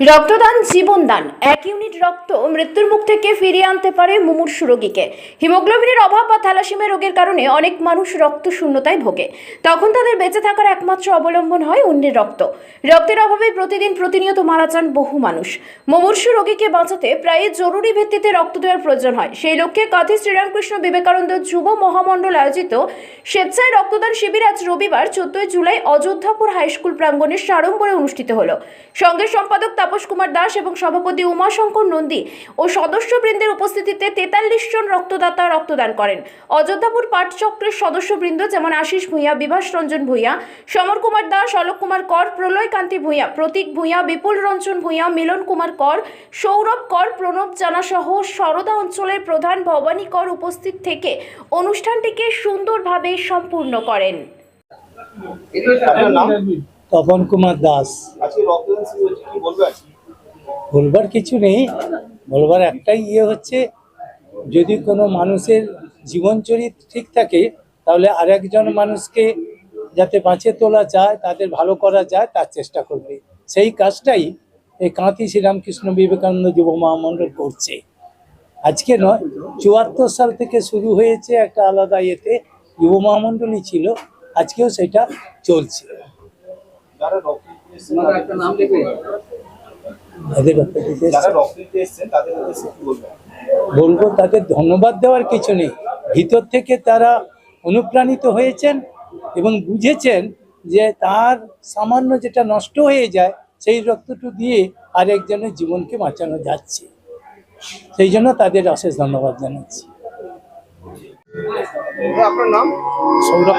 রক্তদান জীবনদান এক ইউনিট রক্ত মৃত্যুর মুখ থেকে ফিরিয়ে আনতে পারে মুমূর্ষু রোগীকে। হিমোগ্লোবিনের অভাব বা থ্যালাসেমিয়া রোগের কারণে অনেক মানুষ রক্ত শূন্যতায় ভোগে। তখন তাদের বেঁচে থাকার একমাত্র অবলম্বন হয় অন্যের রক্ত। রক্তের অভাবে প্রতিদিন প্রতিনিয়ত মারা যান বহু মানুষ। মুমূর্ষু রোগীকে বাঁচাতে প্রায় জরুরি ভিত্তিতে রক্ত দেওয়ার প্রয়োজন হয়। সেই লক্ষ্যে কাঁথি শ্রীরামকৃষ্ণ বিবেকানন্দ যুব মহামণ্ডল আয়োজিত স্বেচ্ছায় রক্তদান শিবির আজ রবিবার, চোদ্দই জুলাই অযোধ্যাপুর হাইস্কুল প্রাঙ্গণে সাড়ম্বরে অনুষ্ঠিত হলো। সঙ্গে সম্পাদক তাপস কুমার দাস এবং সভাপতি উমাশঙ্কর নন্দী ও সদস্যবৃন্দের উপস্থিতিতে তেতাল্লিশ জন রক্তদাতা রক্তদান করেন। অযোধ্যাপুর পাঠচক্রের সদস্যবৃন্দ যেমন আশিস ভূঁইয়া, বিভাস রঞ্জন ভূঁইয়া, সমর কুমার দাস, অলোক কুমার কর, প্রলয় কান্তি ভূঁইয়া, প্রতীক ভূঁইয়া, বিপুল রঞ্জন ভূঁইয়া, মিলন কুমার কর, সৌরভ কর, প্রণব জানা সহ সরদা অঞ্চলের প্রধান ভবানী কর উপস্থিত থেকে অনুষ্ঠানটিকে সুন্দরভাবে সম্পূর্ণ করেন। তপন কুমার দাস। বলবার কিছু নেই। বলবার একটাই ইয়ে হচ্ছে যদি কোনো মানুষের জীবন জীবনচরিত ঠিক থাকে তাহলে আরেকজন মানুষকে যাতে বাঁচিয়ে তোলা যায় তাদের ভালো করা যায় তার চেষ্টা করবে। সেই কাজটাই এই কাঁথি শ্রীরামকৃষ্ণ বিবেকানন্দ যুব মহামণ্ডল করছে। আজকে নয় চুয়াত্তর সাল থেকে শুরু হয়েছে একটা আলাদা ইয়েতে যুব মহামণ্ডলই ছিল আজকেও সেটা চলছে। যারা রক্ত দিতে এসছেন তাদের- এদের ব্যাপারে কিছু যারা রক্ত দিতে এসছেন তাদের উদ্দেশ্যে কি বলবেন বলব তাদের ধন্যবাদ দেওয়ার কিছু নেই। ভিতর থেকে তারা অনুপ্রাণিত হয়েছেন এবং বুঝেছেন যে তার সামান্য যেটা নষ্ট হয়ে যায় সেই রক্তটু দিয়ে আরেকজনের জীবনকে বাঁচানো যাচ্ছে। সেই জন্য তাদের অশেষ ধন্যবাদ জানাচ্ছি। আপনার নাম? সৌরভ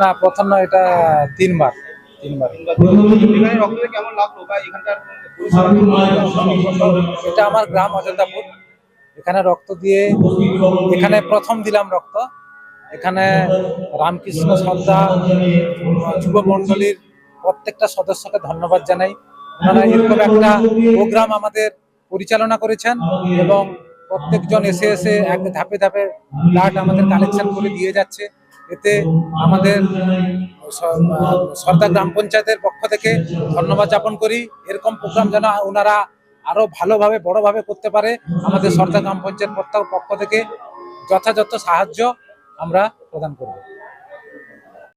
না, প্রথম না, এটা তিনবার তিনবার। এটা আমার গ্রাম অযোধ্যাপুর। এখানে রক্ত দিয়ে, এখানে প্রথম দিলাম রক্ত। এখানে রামকৃষ্ণ সর্দা যুব মণ্ডলীর প্রত্যেকটা সদস্যকে ধন্যবাদ জানাই। ওনারা এরকম একটা প্রোগ্রাম আমাদের পরিচালনা করেছেন এবং প্রত্যেকজন এসে এসে এক ধাপে ধাপে ব্লাড আমাদের কালেকশন করে দিয়ে যাচ্ছে। এতে আমাদের সর্দার গ্রাম পঞ্চায়েতের পক্ষ থেকে ধন্যবাদ জ্ঞাপন করি। এরকম প্রোগ্রাম যেন ওনারা আরও ভালোভাবে, বড়ভাবে করতে পারে, আমাদের সর্দার গ্রাম পঞ্চায়েত পক্ষ থেকে যথাযথ সাহায্য আমরা প্রদান করব।